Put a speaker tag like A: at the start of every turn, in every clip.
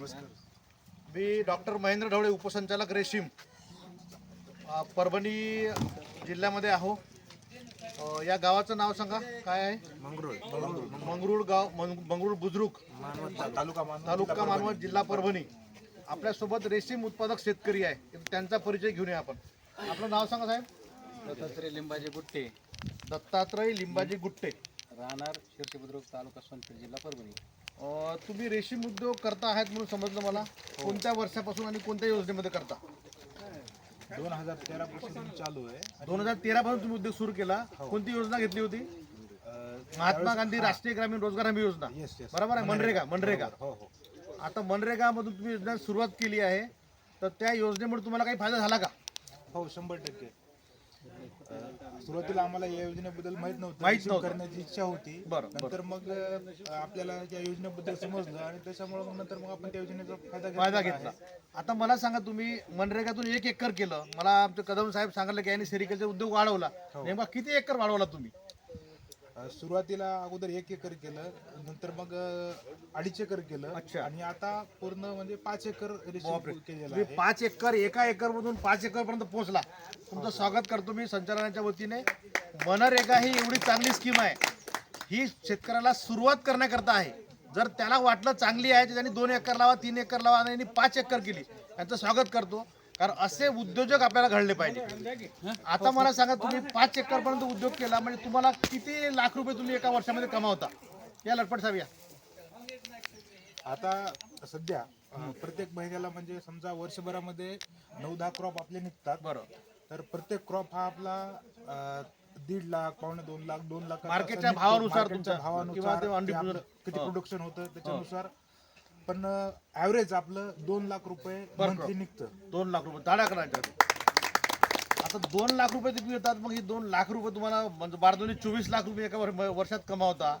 A: नमस्कार.
B: मी डॉक्टर महेंद्र ढवळे उपसंचालक रेशीम परभणी जिल्ह्यामध्ये आहो. या गावाचं नाव सांगा. काय आहे?
A: मंगरुळ.
B: मंगरुळ गाव मंग- मंगरुळ बुद्रुक.
A: मानवत तालुका मानवत
B: तालुका मानवत जिल्हा परभणी. आपल्यासोबत रेशीम उत्पादक शेतकरी आहे. त्यांचा परिचय घेऊन या आपण. आपलं नाव सांगा साहेब.
C: दत्तात्रय लिंबाचे गुट्टे.
B: दत्तात्रय लिंबाजी गुट्टे.
C: राहणार शिर्षी बुद्रुक तालुका सोनपेठ जिल्हा परभणी.
B: अ, तुम्ही रेशीम उद्योग करता आहात म्हणून समजलं मला. कोणत्या वर्षापासून आणि कोणत्या योजनेमध्ये करता?
A: दोन हजार तेरा पासून चालू आहे.
B: दोन हजार तेरा पासून तुम्ही उद्योग सुरू केला. कोणती योजना घेतली होती? महात्मा गांधी राष्ट्रीय ग्रामीण रोजगार हमी योजना. बरोबर आहे? मनरेगा मनरेगा.
A: हो हो
B: आता मनरेगा मधून तुम्ही योजना सुरुवात केली आहे. तर त्या योजनेमुळे तुम्हाला काही फायदा झाला का?
A: हो शंभर टक्के. सुरुवातीला आम्हाला या योजनेबद्दल माहीत नव्हतं.
B: माहीत नव्हतं.
A: करण्याची इच्छा होती.
B: बरं,
A: नंतर मग अं, आपल्याला या योजनेबद्दल समजलं आणि त्याच्यामुळे मग नंतर मग आपण त्या योजनेचा फायदा
B: फायदा
A: घेतलेला
B: घेतला.
A: आहे.
B: आता मला सांगा तुम्ही मनरेगातून एक एकर केलं. मला आमचे कदम साहेब सांगितलं की यांनी सेरिकल्चर उद्योग वाढवला. नेमका किती एकर वाढवला तुम्ही?
A: सुरुवातीला अगोदर एक एकर केलं नंतर मग अडीच एकर केलं.
B: अच्छा.
A: आणि आता पूर्ण म्हणजे पाच एकर रेशीम केलेलं
B: तुम्ही
A: आहे.
B: पाच एकर एका एकर मधून पाच एकर पर्यंत पोहोचला. तुमचं स्वागत करतो मी संचालनाच्या वतीने. मनरेगा ही एवढी चांगली स्कीम आहे. ही शेतकऱ्याला सुरुवात करण्याकरता आहे. जर त्याला वाटलं चांगली आहे तर त्यांनी दोन एकर लावा तीन एकर लावा आणि यांनी पाच एकर केली. यांचं स्वागत करतो. कारण असे उद्योजक आपल्याला घडले पाहिजे. आता मला सांगा तुम्ही पाच एकर पर्यंत उद्योग केला म्हणजे तुम्हाला किती लाख रुपये तुम्ही एका वर्षामध्ये कमावता? या लटपट साहेब या
A: आता सध्या प्रत्येक महिन्याला म्हणजे समजा वर्षभरामध्ये नऊ दहा क्रॉप आपले निघतात.
B: बरोबर.
A: तर प्रत्येक क्रॉप हा आपला दीड लाख पावणे दोन लाख दोन लाख
B: मार्केटच्या भावानुसार तुमच्या
A: भावानुसार किती
B: हो.
A: प्रोडक्शन होतं त्याच्यानुसार पण ऍव्हरेज आपलं दोन लाख रुपये मंथली निघतं.
B: दोन लाख रुपये. दाड्या करायच्या. आता दोन लाख रुपये तुम्ही येतात मग ही दोन लाख रुपये तुम्हाला म्हणजे बारा दोन्ही चोवीस लाख रुपये एका वर- वर्षात कमावता.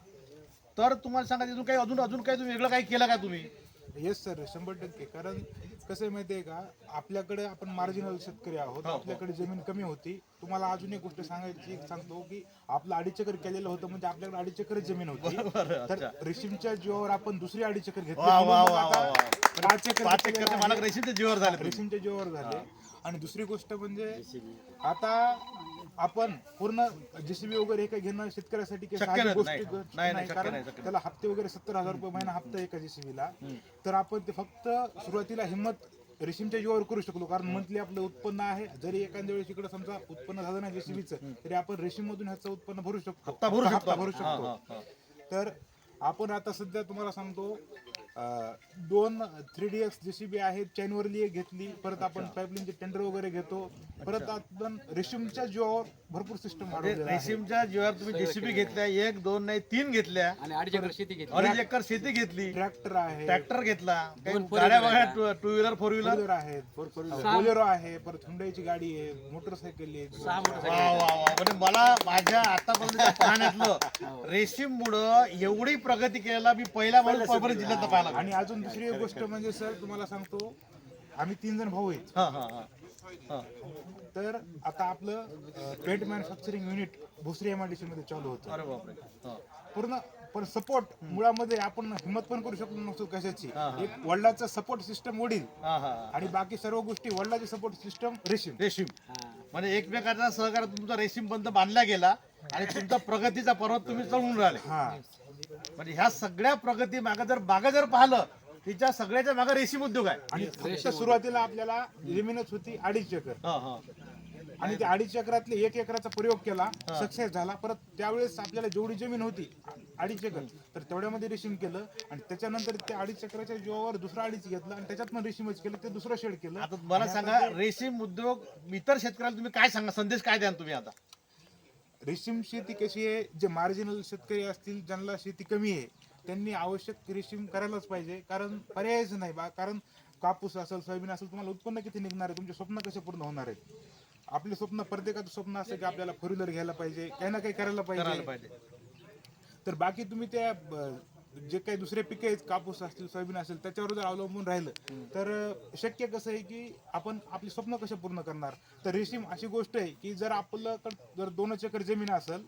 B: तर तुम्हाला सांगा तिथून काही अजून अजून काही तुम्ही वेगळं काही केलं का तुम्ही?
A: येस सर शंभर टक्के. कारण कसं आहे माहितीये का आपल्याकडे आपण मार्जिनल शेतकरी आहोत
B: हो,
A: आपल्याकडे जमीन कमी होती. तुम्हाला अजून एक गोष्ट सांगायची सांगतो की आपलं अडीच एकर केलेलं होतं म्हणजे आपल्याकडे अडीच एकर जमीन होती. तर रेशीमच्या जीवावर आपण दुसरी अडीच एकर घेतली.
B: रेशीमच्या जीवावर झाले.
A: रेशीमच्या जीवावर झाले. आणि दुसरी गोष्ट म्हणजे आता आपण पूर्ण जेसीबी वगैरे हे काही घेणं शेतकऱ्यासाठी काही
B: शक्य नाही,
A: गोष्ट
B: नाही.
A: गोष्ट
B: नाही,
A: नाही
B: शक्य
A: कारण
B: नाही, शक्य
A: त्याला हप्ते वगैरे सत्तर हजार रुपये महिना हप्ता आहे एका जेसीबीला तर आपण ते फक्त सुरुवातीला हिंमत रेशीमच्या जीवावर करू शकलो कारण मंथली आपलं उत्पन्न आहे. जरी एखाद्या वेळेस इकडे समजा उत्पन्न झालं नाही जेसीबीचं तरी आपण रेशीम मधून ह्याचं उत्पन्न भरू शकतो.
B: हप्ता भरू शकतो. आपण.
A: भरू
B: हा, हा,
A: शकतो
B: हा.
A: तर आपण आता सध्या तुम्हाला सांगतो दोन थ्री डी एक्स जेसीबी आहेत चैनवरली एक घेतली. परत आपण पाईपलाईनचे टेंडर वगैरे घेतो. परत आपण रेशीमच्या जीवावर भरपूर सिस्टम
B: रेशीमच्या जीवावर तुम्ही जेसीबी घेतल्या एक दोन नाही तीन घेतल्या.
C: आणि अडीच एकर शेती घेतली.
B: अडीच एकर शेती घेतली.
A: ट्रॅक्टर आहे.
B: ट्रॅक्टर घेतला. काही गाड्या बघा टू व्हीलर फोर व्हीलर
A: आहेत बोलेरो आहे. परत हुंडाईची गाडी आहे. मोटरसायकल आहे.
C: सहा मोटर
B: वा वा वा. म्हणजे मला माझ्या आतापर्यंत पाहण्यातलं रेशीम मुळे एवढी प्रगती केलेला मी पहिला माणूस परभणी जिल्ह्यात पाहिला.
A: आणि अजून दुसरी एक गोष्ट म्हणजे सर तुम्हाला सांगतो आम्ही तीन जण भाऊ आहेत.
B: हा हा हा. हा.
A: तर आता आपलं paint manufacturing unit Bhosari MIDC मध्ये चालू होतं.
B: अरे बापरे. हा.
A: पूर्ण पण सपोर्ट मुळामध्ये आपण हिंमत पण करू शकलो नसतो कशाची. एक वडिलाचा सपोर्ट सिस्टम वडील.
B: हा हा हा.
A: आणि बाकी सर्व गोष्टी वडिलाची सपोर्ट सिस्टम रेशीम.
B: रेशीम. म्हणजे एकमेकांचा सहकार तुमचा रेशीम बंद बांधला गेला आणि तुमचा प्रगतीचा पर्वत तुम्ही चढवून राहिले.
A: हा.
B: म्हणजे ह्या सगळ्या प्रगती मागे जर मागे जर पाहिलं तिच्या सगळ्याच्या मागे रेशीम उद्योग आहे.
A: आणि फक्त सुरुवातीला आपल्याला जमीनच होती अडीच एकर.
B: हा हा.
A: आणि त्या अडीच एकरातले एक एकराचा प्रयोग केला सक्सेस झाला. परत त्यावेळेस आपल्याला जेवढी जमीन होती अडीच एकर. तर तेवढ्यामध्ये रेशीम केलं आणि त्याच्यानंतर त्या अडीच एकराच्या जीवावर दुसरा अडीच घेतला आणि त्याच्यात पण रेशीमच केलं ते दुसरं शेड केलं.
B: आता मला सांगा रेशीम उद्योग इतर शेतकऱ्याला तुम्ही काय सांगा? संदेश काय द्याल तुम्ही आता?
A: रेशीम शेती कशी आहे? जे मार्जिनल शेतकरी असतील ज्यांना शेती कमी आहे त्यांनी आवश्यक रेशीम करायलाच पाहिजे. कारण पर्यायच नाही बा. कारण कापूस असेल सोयाबीन असेल तुम्हाला उत्पन्न किती निघणार आहे? तुमचे स्वप्न कसे पूर्ण होणार आहेत? आपले स्वप्न प्रत्येकाचं स्वप्न असतं की आपल्याला फोर व्हीलर घ्यायला पाहिजे काही ना काही करायला पाहिजे.
B: पाहिजे.
A: तर बाकी तुम्ही त्या ब- जे काही दुसरे पिके आहेत कापूस असतील सोयाबीन असेल त्याच्यावर जर अवलंबून राहिलं तर शक्य कसं आहे की आपण आपली स्वप्न कसे पूर्ण करणार? तर रेशीम अशी गोष्ट आहे की जर आपल्याकडं जर दोनच एकर जमीन असेल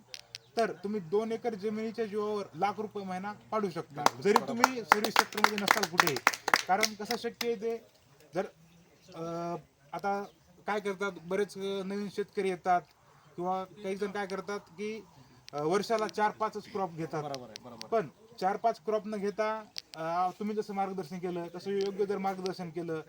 A: तर तुम्ही दोन एकर जमिनीच्या जीवावर लाख रुपये महिना पाडू शकता. जरी तुम्ही सर्व्हिस सेक्टरमध्ये नसाल कुठे कारण कसं शक्य आहे ते जर आता काय करतात बरेच नवीन शेतकरी येतात किंवा काही जण काय करतात की वर्षाला चार पाचच क्रॉप घेतात.
B: बरोबर आहे बरोबर
A: पण चार पाच क्रॉप न घेता अं, तुम्ही जसं मार्गदर्शन केलं तसं योग्य जर मार्गदर्शन केलं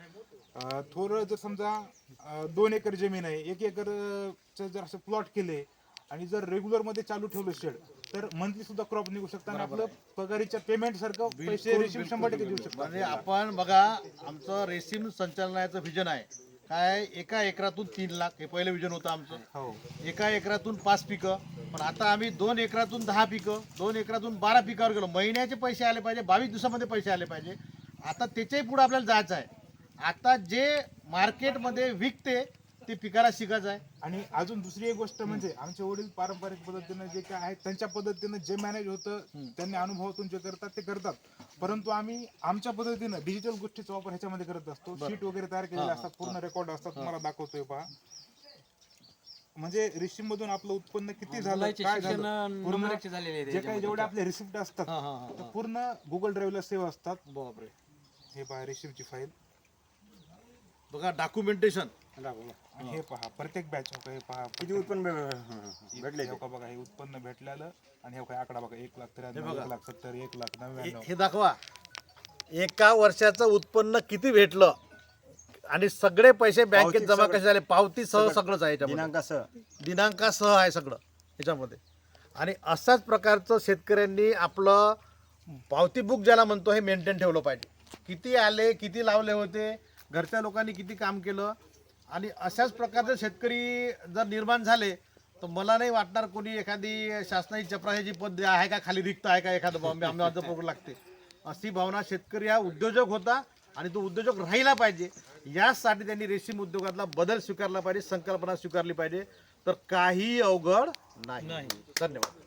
A: अं, थोडं जर समजा अं, दोन एकर जमीन आहे एक एकर अं, चं जर असं प्लॉट केले आणि जर रेग्युलरमध्ये चालू ठेवलं शेड तर मंथली सुद्धा क्रॉप निघू शकतात आणि आपलं पगारीच्या पेमेंट सारखं पैसे रेशीम शंभर टक्के देऊ शकतात.
B: म्हणजे आपण बघा आमचं रेशीम संचालनाचं विजन आहे. काय एका एकरातून तीन लाख. हे पहिलं विजन होतं आमचं.
A: हो.
B: एका एकरातून पाच पिकं. पण आता आम्ही दोन एकरातून दहा पिकं दोन एकरातून बारा पिकावर गेलो. महिन्याचे पैसे आले पाहिजे बावीस दिवसामध्ये पैसे आले पाहिजे. आता त्याच्याही पुढे आपल्याला जायचं आहे. आता जे मार्केटमध्ये विकते ते पिकाला शिकायचं आहे.
A: आणि अजून दुसरी एक गोष्ट म्हणजे आमचे वडील पारंपरिक पद्धतीनं जे काय आहे त्यांच्या पद्धतीनं जे मॅनेज होतं त्यांनी अनुभवातून जे करतात ते करतात. परंतु आम्ही आमच्या पद्धतीनं डिजिटल गोष्टीचा वापर ह्याच्यामध्ये करत असतो. शीट वगैरे तयार केलेले असतात पूर्ण रेकॉर्ड असतात तुम्हाला दाखवतोय पहा. म्हणजे रेशीम मधून आपलं उत्पन्न किती झालं काय पूर्ण जे काही जेवढे आपले रिसिप्ट असतात पूर्ण गुगल ड्राईव्हला सेव्ह असतात.
B: बापरे.
A: हे पहा रेशीमची फाईल
B: बघा डॉक्युमेंटेशन
A: आणि हे पहा प्रत्येक बॅच हे पहा
D: किती उत्पन्न भे- भेटले?
A: बघा हे उत्पन्न भेटलेलं आणि हे आकडा बघा एक लाख त्र्याण्णव एक लाख सत्तर एक लाख नव्याण्णव.
B: हे दाखवा. एका वर्षाचं उत्पन्न किती भेटलं? आणि सगळे पैसे बँकेत
D: पावती
B: जमा
D: सगळं.
B: कसे झाले? पावती सह सगळंच आहे याच्यामध्ये.
D: दिनांकासह.
B: दिनांकासह आहे सगळं याच्यामध्ये. आणि अशाच प्रकारचं शेतकऱ्यांनी आपलं पावती बुक ज्याला म्हणतो हे मेंटेन ठेवलं पाहिजे. किती आले किती लावले होते? घरच्या लोकांनी किती काम केलं? आणि अशाच प्रकारचे शेतकरी जर निर्माण झाले तर मला नाही वाटणार कोणी एखादी शासनाची चपराशाची पद आहे का खाली रिक्त आहे का एखादं बॉम्बे आमदार प्रोग्राम लागते. अशी भावना शेतकरी हा उद्योजक होता आणि तो उद्योजक राहिला पाहिजे. यासाठी त्यांनी रेशीम उद्योगातला बदल स्वीकारला पाहिजे संकल्पना स्वीकारली पाहिजे. तर काही अवघड नाही. धन्यवाद.